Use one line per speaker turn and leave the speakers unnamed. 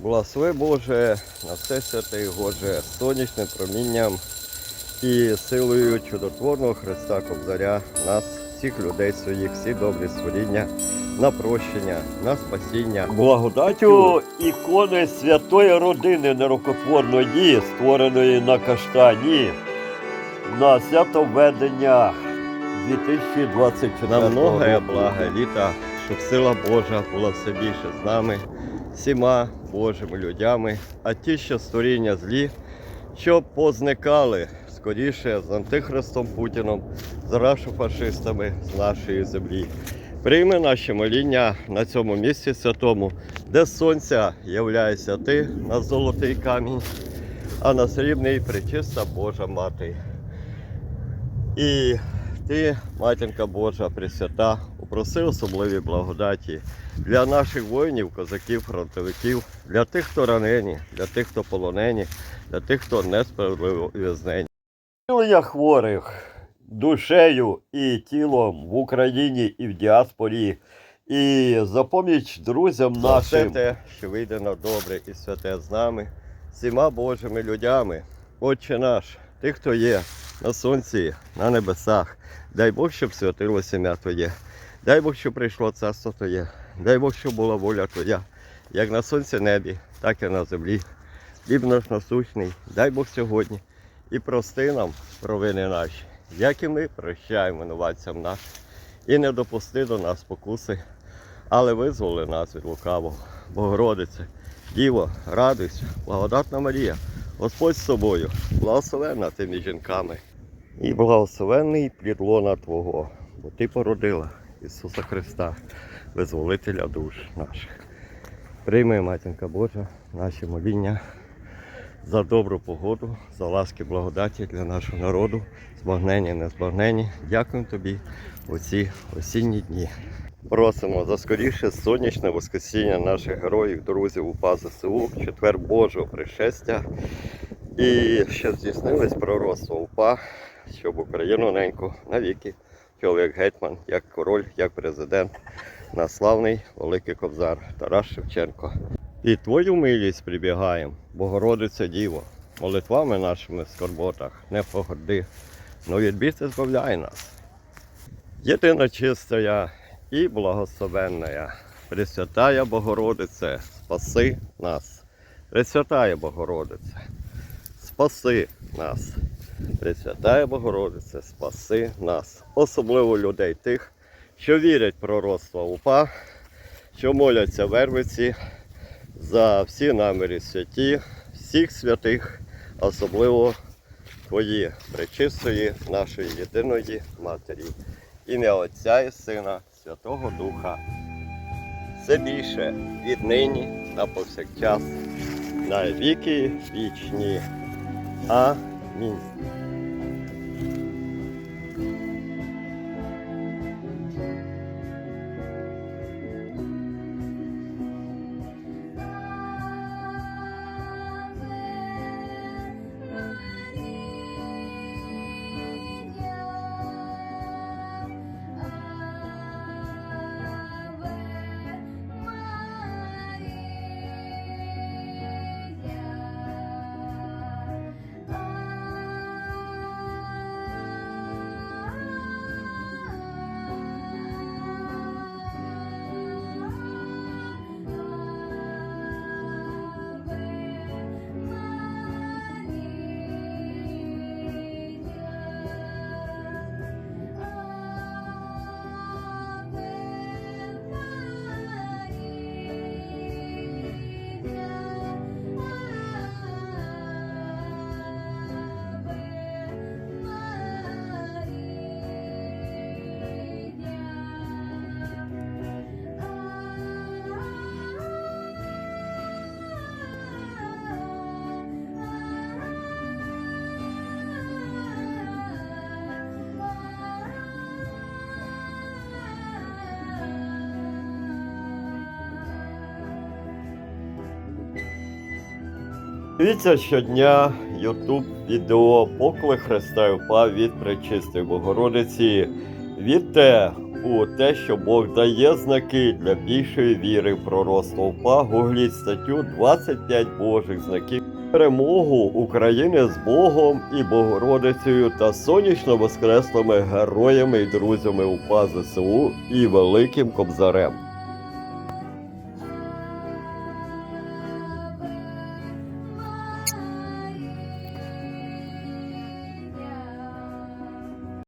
Благослови Боже на все святе і Боже сонячним промінням і силою чудотворного Христа Кобзаря нас, всіх людей своїх, всі добрі створіння, на прощення, на спасіння.
Благодаттю ікони святої родини нерукотворної, створеної на каштані на святовведення 2024
На многое благо літа, щоб сила Божа була все більше з нами, всіма Божими людьми, а ті, що створіння злі, щоб позникали скоріше з антихристом Путіном, з рашофашистами з нашої землі. Прийми наші моління на цьому місці святому, де сонця являєшся ти на золотий камінь, а на срібний причиста Божа мати. І ти, матінка Божа, Пресвята, упроси особливі благодаті для наших воїнів, козаків, фронтовиків, для тих, хто ранені, для тих, хто полонені, для тих, хто несправедливо ув'язнені.
Зцілення хворих душею і тілом в Україні і в діаспорі. І за поміч друзям
За все
нашим.
те, що вийде на добре і святе з нами, всіма Божими людьми, Отче наш, ти, хто є на сонці, на небесах, дай Бог, щоб святилося ім'я Твоє, дай Бог, щоб прийшло царство Твоє, дай Бог, щоб була воля Твоя, як на сонці небі, так і на землі. Хліб наш насущний, дай Бог сьогодні. І прости нам провини наші, як і ми прощаємо винуватцям нашим, і не допусти до нас спокуси, але визволи нас від лукавого. Богородице, Діво, радуйся, благодатна Марія, Господь з тобою, благословенна ти між жінками, і благословенний плід лона Твого, бо Ти породила Ісуса Христа, визволителя душ наших. Прийми, матінка Божа, наші моління за добру погоду, за ласки благодаті для нашого народу, збагнені, незбагнені. Дякуємо тобі у ці осінні дні. Просимо за скоріше сонячне воскресіння наших героїв, друзів УПА ЗСУ, четвер Божого пришестя. І щоб здійснилось пророцтво УПА, щоб Україну неньку навіки, чоловік гетьман, як король, як президент, на славний великий кобзар Тарас Шевченко. І твою милість прибігаєм, Богородице Діво, молитвами нашими в скорботах, не погоди, но від біди збавляй нас. Єдина чистая і благословенная, Пресвятая Богородице, спаси нас. Пресвятая Богородице, спаси нас. Пресвятая Богородице, спаси нас. Особливо людей тих, що вірять в пророцтва УПА, що моляться вервиці за всі наміри святі, всіх святих, особливо Твої пречистої, нашої єдиної Матері, ім'я Отця і Сина, Святого Духа. Все більше віднині на повсякчас, на віки вічні. glory. Дивіться щодня YouTube відео Покли Христа і упав від Пречистої Богородиці. Вірте у те, що Бог дає знаки для більшої віри в пророк стовпа. Гугліть статтю 25 Божих знаків. Перемогу України з Богом і Богородицею та сонячно воскреслими героями і друзями УПА ЗСУ і Великим Кобзарем.